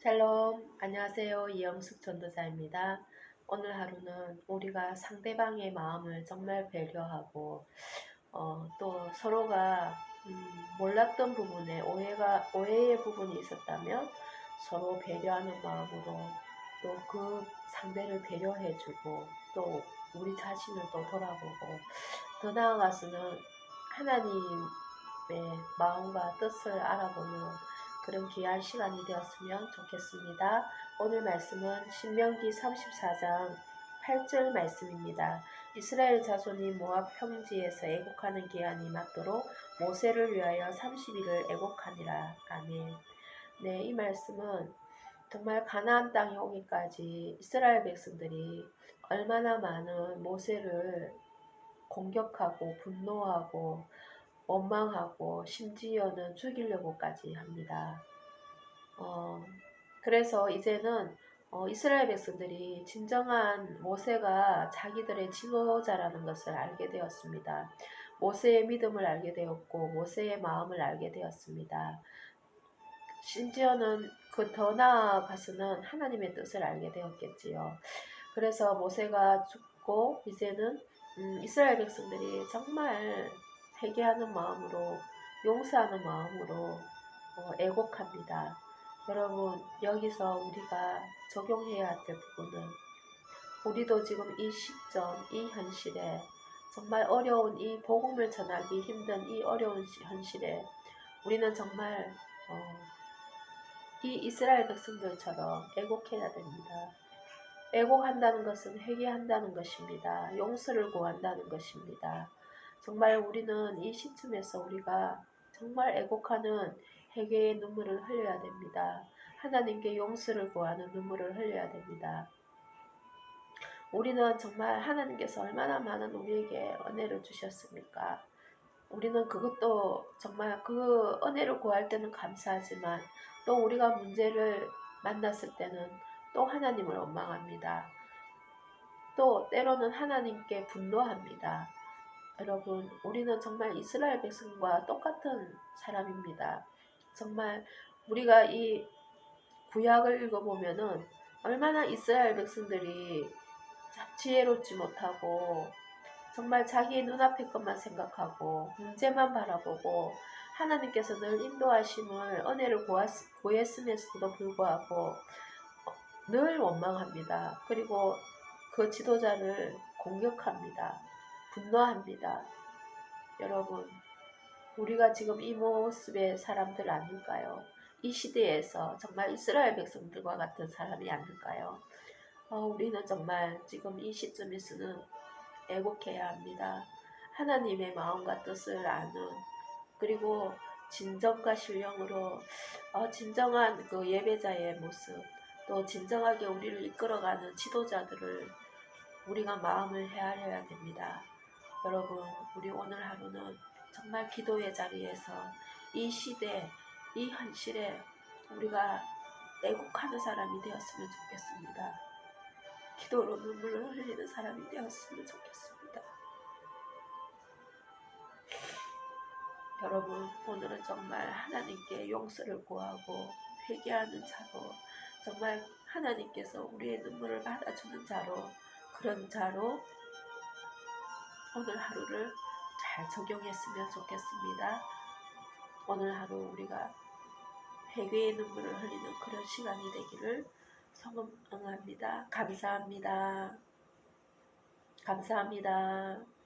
샬롬, 안녕하세요. 이영숙 전도사입니다. 오늘 하루는 우리가 상대방의 마음을 정말 배려하고 어, 또 서로가 음, 몰랐던 부분에 오해가 오해의 부분이 있었다면 서로 배려하는 마음으로 또 그 상대를 배려해주고 또 우리 자신을 또 돌아보고 더 나아가서는 하나님의 마음과 뜻을 알아보는 그런 귀한 시간이 되었으면 좋겠습니다. 오늘 말씀은 신명기 34장 8절 말씀입니다. 이스라엘 자손이 모압 평지에서 애곡하는 기한이 맞도록 모세를 위하여 30일을 애곡하니라. 아멘. 네, 이 말씀은 정말 가나안 땅에 오기까지 이스라엘 백성들이 얼마나 많은 모세를 공격하고 분노하고 원망하고 심지어는 죽이려고까지 합니다. 어, 그래서 이제는 어, 이스라엘 백성들이 진정한 모세가 자기들의 지도자라는 것을 알게 되었습니다. 모세의 믿음을 알게 되었고 모세의 마음을 알게 되었습니다. 심지어는 그 더 나아가서는 하나님의 뜻을 알게 되었겠지요. 그래서 모세가 죽고 이제는 음, 이스라엘 백성들이 정말 회개하는 마음으로 용서하는 마음으로 어, 애곡합니다. 여러분 여기서 우리가 적용해야 될 부분은 우리도 지금 이 시점, 이 현실에 정말 어려운 이 복음을 전하기 힘든 이 어려운 현실에 우리는 정말 어, 이 이스라엘 백성들처럼 애곡해야 됩니다. 애곡한다는 것은 회개한다는 것입니다. 용서를 구한다는 것입니다. 정말 우리는 이 시점에서 우리가 정말 애곡하는 회개의 눈물을 흘려야 됩니다. 하나님께 용서를 구하는 눈물을 흘려야 됩니다. 우리는 정말 하나님께서 얼마나 많은 우리에게 은혜를 주셨습니까? 우리는 그것도 정말 그 은혜를 구할 때는 감사하지만 또 우리가 문제를 만났을 때는 또 하나님을 원망합니다. 또 때로는 하나님께 분노합니다. 여러분, 우리는 정말 이스라엘 백성과 똑같은 사람입니다. 정말 우리가 이 구약을 읽어보면은 얼마나 이스라엘 백성들이 지혜롭지 못하고 정말 자기의 눈앞의 것만 생각하고 문제만 바라보고 하나님께서 늘 인도하심을 은혜를 구했음에도 불구하고 늘 원망합니다. 그리고 그 지도자를 공격합니다. 분노합니다. 여러분, 우리가 지금 이 모습의 사람들 아닐까요? 이 시대에서 정말 이스라엘 백성들과 같은 사람이 아닐까요? 어, 우리는 정말 지금 이 시점에서는 애곡해야 합니다. 하나님의 마음과 뜻을 아는 그리고 진정과 신령으로 어, 진정한 그 예배자의 모습 또 진정하게 우리를 이끌어가는 지도자들을 우리가 마음을 헤아려야 됩니다. 여러분, 우리 오늘 하루는 정말 기도의 자리에서 이 시대, 이 현실에 우리가 애국하는 사람이 되었으면 좋겠습니다. 기도로 눈물을 흘리는 사람이 되었으면 좋겠습니다. 여러분, 오늘은 정말 하나님께 용서를 구하고 회개하는 자로 정말 하나님께서 우리의 눈물을 받아주는 자로 그런 자로 오늘 하루를 잘 적용했으면 좋겠습니다. 오늘 하루 우리가 회개의 눈물을 흘리는 그런 시간이 되기를 성원합니다. 감사합니다. 감사합니다.